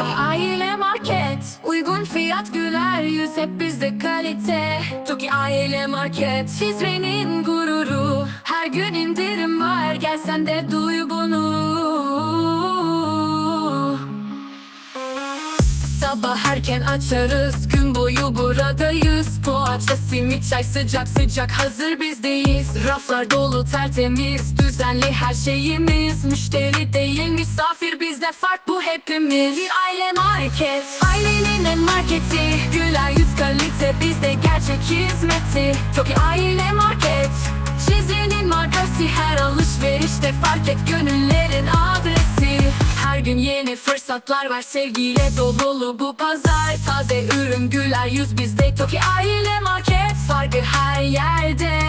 Aile Market. Uygun fiyat güler yüz hep bizde kalite. Toki Aile Market. Şizre'nin gururu. Her gün indirim var gel sen de duy bunu. Sabah erken açarız gün boyu buradayız simit çay sıcak sıcak. Hazır bizdeyiz Raflar dolu tertemiz. Düzenli her şeyimiz. Müşteri değil misafir bizde. Fark bu hepimiz. Bir aile market. Ailenin en marketi. Güler yüz kalite bizde gerçek hizmeti. Çok iyi aile market. Şizli'nin markası her alışverişte. Fark et Her gün yeni fırsatlar var. Sevgiyle dolu bu pazar. Taze ürün güler yüz bizde. Toki aile market Farkı her yerde.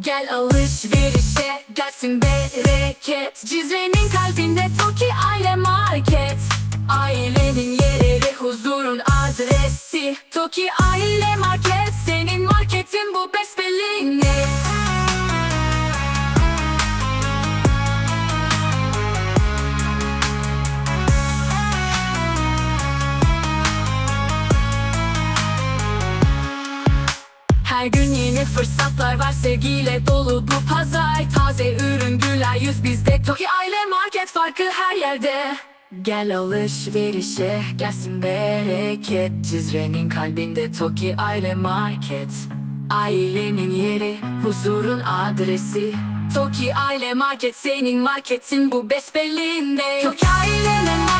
Gel alışverişe gelsin bereket. Cizre'nin kalbinde Toki aile market. Ailenin yeri huzurun adresi. Toki aile market Her gün yeni fırsatlar var. Sevgiyle dolu bu pazar. Taze ürün güler yüz bizde. Toki aile market farkı her yerde. Gel alışverişe gelsin bereket. Cizre'nin kalbinde Toki aile market. Ailenin yeri huzurun adresi. Toki aile market senin marketin bu besbellinde. Toki ailenin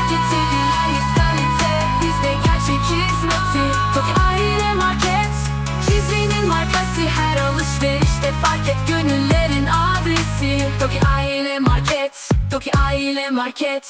Toki Aile Market. Toki Aile Market